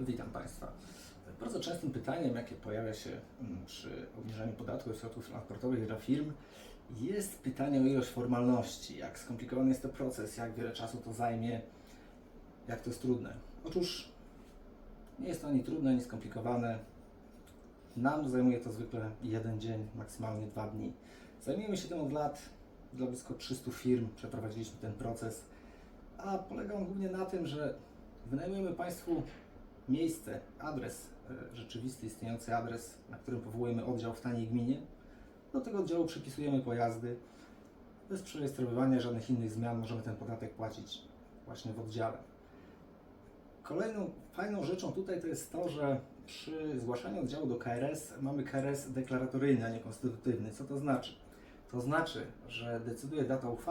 Witam Państwa. Bardzo częstym pytaniem, jakie pojawia się mm, przy obniżaniu podatku od środków transportowych dla firm, jest pytanie o ilość formalności. Jak skomplikowany jest to proces, jak wiele czasu to zajmie, jak to jest trudne. Otóż nie jest to ani trudne, ani skomplikowane. Nam zajmuje to zwykle jeden dzień, maksymalnie dwa dni. Zajmujemy się tym od lat. Dla blisko 300 firm przeprowadziliśmy ten proces, a polega on głównie na tym, że wynajmujemy Państwu miejsce, adres, e, rzeczywisty, istniejący adres, na którym powołujemy oddział w taniej gminie. Do tego oddziału przypisujemy pojazdy. Bez przerejestrowywania żadnych innych zmian możemy ten podatek płacić właśnie w oddziale. Kolejną fajną rzeczą tutaj to jest to, że przy zgłaszaniu oddziału do KRS mamy KRS deklaratoryjny, a nie konstytutywny. Co to znaczy? To znaczy, że decyduje data uchwały.